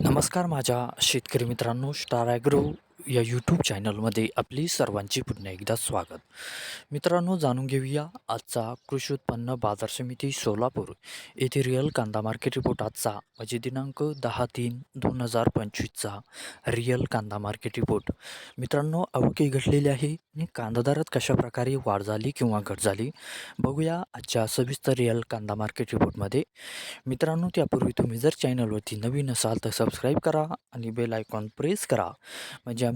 नमस्कार माझ्या शेतकरी मित्रांनो स्टार ॲग्रो या यूट्यूब चॅनलमध्ये आपली सर्वांची पुन्हा एकदा स्वागत. मित्रांनो जाणून घेऊया आजचा कृषी उत्पन्न बाजार समिती सोलापूर येथे रिअल कांदा मार्केट रिपोर्ट आजचा. म्हणजे दिनांक दहा तीन दोन हजार पंचवीसचा रिअल कांदा मार्केट रिपोर्ट मित्रांनो आवकी घडलेली आहे आणि कांदा दरात कशाप्रकारे वाढ झाली किंवा घट झाली बघूया आजच्या सविस्तर रिअल कांदा मार्केट रिपोर्टमध्ये मित्रांनो त्यापूर्वी तुम्ही जर चॅनलवरती नवीन असाल तर सबस्क्राईब करा आणि बेल आयकॉन प्रेस करा. म्हणजे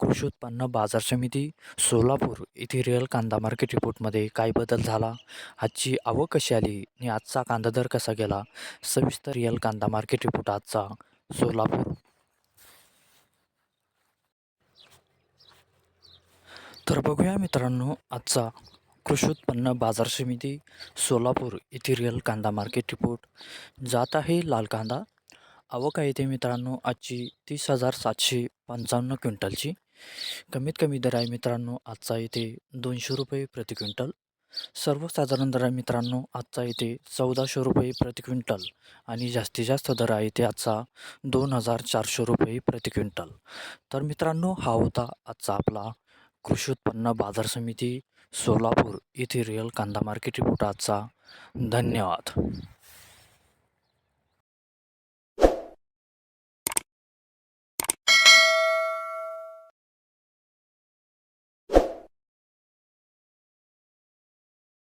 कृषी उत्पन्न बाजार समिती सोलापूर येथे रिअल कांदा मार्केट रिपोर्टमध्ये काय बदल झाला? आजची आवक कशी आली आणि आजचा कांदा दर कसा गेला? सविस्तर रिअल कांदा मार्केट रिपोर्ट आजचा सोलापूर. तर बघूया मित्रांनो आजचा कृषी उत्पन्न बाजार समिती सोलापूर येथे रिअल कांदा मार्केट रिपोर्ट जात आहे लाल कांदा. आवक आहे ते मित्रांनो आजची तीस हजार सातशे पंचावन्न क्विंटलची. कमीत कमी दर आहे मित्रांनो आजचा इथे दोनशे रुपये प्रति क्विंटल. सर्वसाधारण दर आहे मित्रांनो आजचा इथे चौदाशे रुपये प्रति क्विंटल आणि जास्तीत जास्त दर आहे ते आजचा दोन हजार चारशे रुपये प्रति क्विंटल. तर मित्रांनो हा होता आजचा आपला कृषी उत्पन्न बाजार समिती सोलापूर येथे रिअल कांदा मार्केट रिपोर्ट आजचा. धन्यवाद.